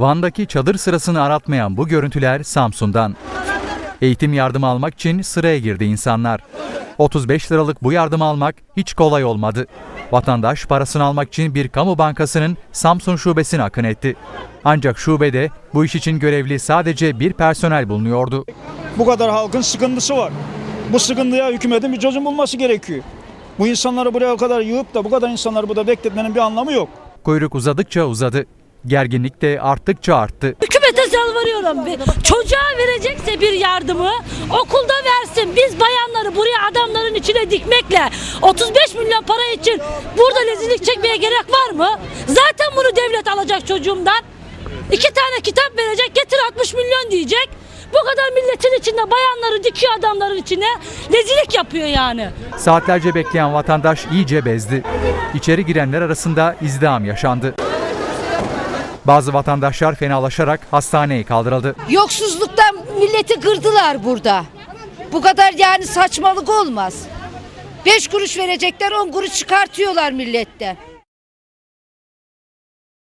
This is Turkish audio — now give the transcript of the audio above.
Van'daki çadır sırasını aratmayan bu görüntüler Samsun'dan. Eğitim yardımı almak için sıraya girdi insanlar. 35 liralık bu yardımı almak hiç kolay olmadı. Vatandaş parasını almak için bir kamu bankasının Samsun şubesine akın etti. Ancak şubede bu iş için görevli sadece bir personel bulunuyordu. Bu kadar halkın sıkıntısı var. Bu sıkıntıya hükümetin bir çözüm bulması gerekiyor. Bu insanları buraya o kadar yığıp da bu kadar insanları burada bekletmenin bir anlamı yok. Kuyruk uzadıkça uzadı. Gerginlik de arttıkça arttı. Hükümete yalvarıyorum. Bir Çocuğa verecekse bir yardımı okulda versin. Biz bayanları buraya adamların içine dikmekle 35 milyon para için burada lezilik çekmeye gerek var mı? Zaten bunu devlet alacak çocuğumdan. İki tane kitap verecek getir 60 milyon diyecek. Bu kadar milletin içinde bayanları dikiyor adamların içine. Lezilik yapıyor yani. Saatlerce bekleyen vatandaş iyice bezdi. İçeri girenler arasında izdiham yaşandı. Bazı vatandaşlar fenalaşarak hastaneye kaldırıldı. Yoksuzluktan milleti kırdılar burada. Bu kadar yani saçmalık olmaz. Beş kuruş verecekler on kuruş çıkartıyorlar milletten.